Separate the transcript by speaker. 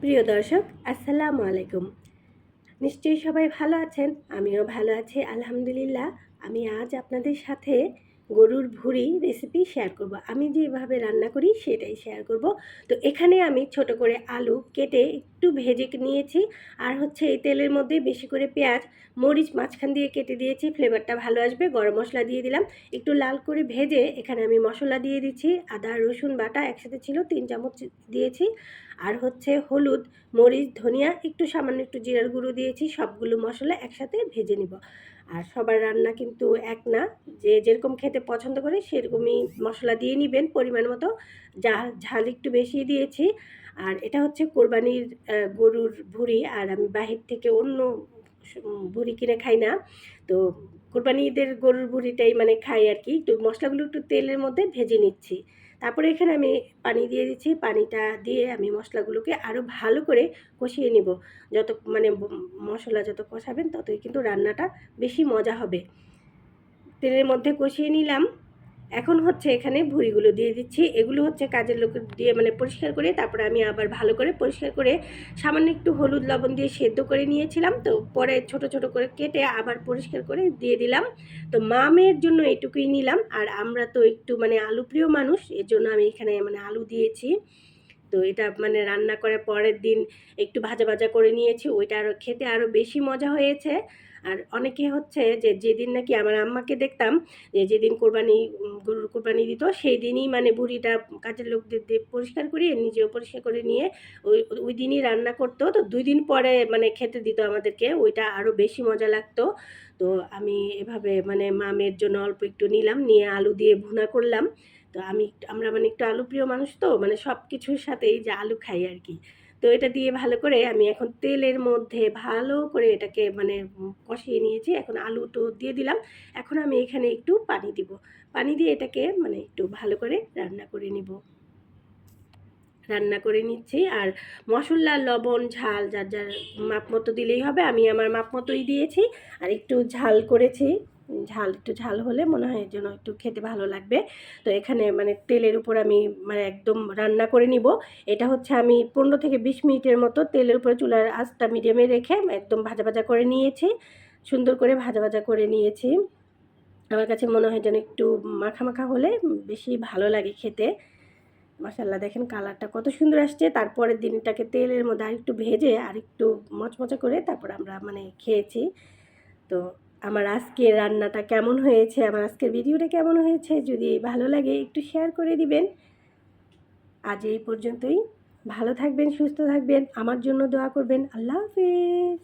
Speaker 1: প্রিয় দর্শক, আসসালামু আলাইকুম। নিশ্চয়ই সবাই ভালো আছেন? আমিও ভালো আছি, আলহামদুলিল্লাহ। আমি আজ আপনাদের সাথে গরুর ভুড়ি রেসিপি শেয়ার করব। আমি যেভাবে রান্না করি সেটাই শেয়ার করব। তো এখানে আমি ছোট করে আলু কেটে একটু ভেজে নিয়েছি। আর হচ্ছে এই তেলের মধ্যে বেশি করে পেঁয়াজ, মরিচ মাঝখান দিয়ে কেটে দিয়েছি। ফ্লেভারটা ভালো আসবে, গরম মশলা দিয়ে দিলাম। একটু লাল করে ভেজে এখানে আমি মশলা দিয়ে দিচ্ছি। আদা, রসুন বাটা একসাথে ছিল, তিন চামচ দিয়েছি। আর হচ্ছে হলুদ, মরিচ, ধনিয়া, একটু সামান্য একটু জিরার গুঁড়ো দিয়েছি। সবগুলো মশলা একসাথে ভেজে নিব। আর সবার রান্না কিন্তু এক না। যে যেরকম খেতে পছন্দ করে সেরকমই মশলা দিয়ে নেবেন পরিমাণ মতো। যা, ঝাল একটু বেশি দিয়েছি। আর এটা হচ্ছে কোরবানির গরুর ভুড়ি। আর আমি বাহির থেকে অন্য ভুড়ি কিনে খাই না। তো কোরবানি ঈদের গরুর ভুড়িটাই মানে খাই আর কি। একটু মশলাগুলো একটু তেলের মধ্যে ভেজে নিচ্ছি। তারপরে এখানে আমি পানি দিয়ে দিচ্ছি। পানিটা দিয়ে আমি মশলাগুলোকে আরও ভালো করে কষিয়ে নিব। যত মানে মশলা যত কষাবেন ততই কিন্তু রান্নাটা বেশি মজা হবে। তেলের মধ্যে কষিয়ে নিলাম। এখন হচ্ছে এখানে ভুঁড়িগুলো দিয়ে দিচ্ছি। এগুলো হচ্ছে কাজের লোক দিয়ে মানে পরিষ্কার করে তারপরে আমি আবার ভালো করে পরিষ্কার করে সামান্য একটু হলুদ লবণ দিয়ে সেদ্ধ করে নিয়েছিলাম। তো পরে ছোট ছোট করে কেটে আবার পরিষ্কার করে দিয়ে দিলাম। তো মামের জন্য এটুকুই নিলাম। আর আমরা তো একটু মানে আলু প্রিয় মানুষ এর জন্য আমি এখানে মানে আলু দিয়েছি। তো এটা মানে রান্না করে পরের দিন একটু ভাজা ভাজা করে নিয়েছি, ওইটা আরও খেতে আরও বেশি মজা হয়েছে। আর অনেকে হচ্ছে যে যেদিন নাকি আমার আম্মাকে দেখতাম যে যেদিন কোরবানি গরুর কোরবানি দিত, সেই দিনই মানে বুড়িটা কাজের লোকদের দিয়ে পরিষ্কার করিয়ে নিজেও পরিষ্কার করে নিয়ে ওই ওই দিনই রান্না করতো। তো দুই দিন পরে মানে খেতে দিত আমাদেরকে, ওইটা আরও বেশি মজা লাগতো। তো আমি এভাবে মানে মামের জন্য অল্প একটু নিলাম, নিয়ে আলু দিয়ে ভুনা করলাম। তো আমি আমরা মানে একটু আলু প্রিয় মানুষ তো মানে সব কিছুর সাথেই যে আলু খাই আর কি। তো এটা দিয়ে ভালো করে আমি এখন তেলের মধ্যে ভালো করে এটাকে মানে কষিয়ে নিয়েছি, এখন আলু তো দিয়ে দিলাম। এখন আমি এখানে একটু পানি দিব। পানি দিয়ে এটাকে মানে একটু ভালো করে রান্না করে নিব। রান্না করে নিচ্ছি আর মশলা, লবণ, ঝাল যার যার মাপ মতো দিলেই হবে, আমি আমার মাপ মতোই দিয়েছি। আর একটু ঝাল করেছি। ঝাল, একটু ঝাল হলে মনে হয় এর জন্য একটু খেতে ভালো লাগবে। তো এখানে মানে তেলের উপর আমি মানে একদম রান্না করে নিব। এটা হচ্ছে আমি পনেরো থেকে বিশ মিনিটের মতো তেলের উপরে চুলার আঁচটা মিডিয়ামে রেখে একদম ভাজা ভাজা করে নিয়েছি। সুন্দর করে ভাজা ভাজা করে নিয়েছি। আমার কাছে মনে হয় যেন একটু মাখা মাখা হলে বেশি ভালো লাগে খেতে। মশাল্লা দেখেন কালারটা কত সুন্দর আসছে। তারপরের দিনটাকে তেলের মধ্যে আর একটু ভেজে আর একটু মচমচা করে তারপর আমরা মানে খেয়েছি। তো আমার আজকের রান্নাটা কেমন হয়েছে, আমার আজকের ভিডিওটা কেমন হয়েছে, যদি ভালো লাগে একটু শেয়ার করে দিবেন। আজ এই পর্যন্তই। ভালো থাকবেন, সুস্থ থাকবেন। আমার জন্য দোয়া করবেন। আল্লাহ হাফিজ।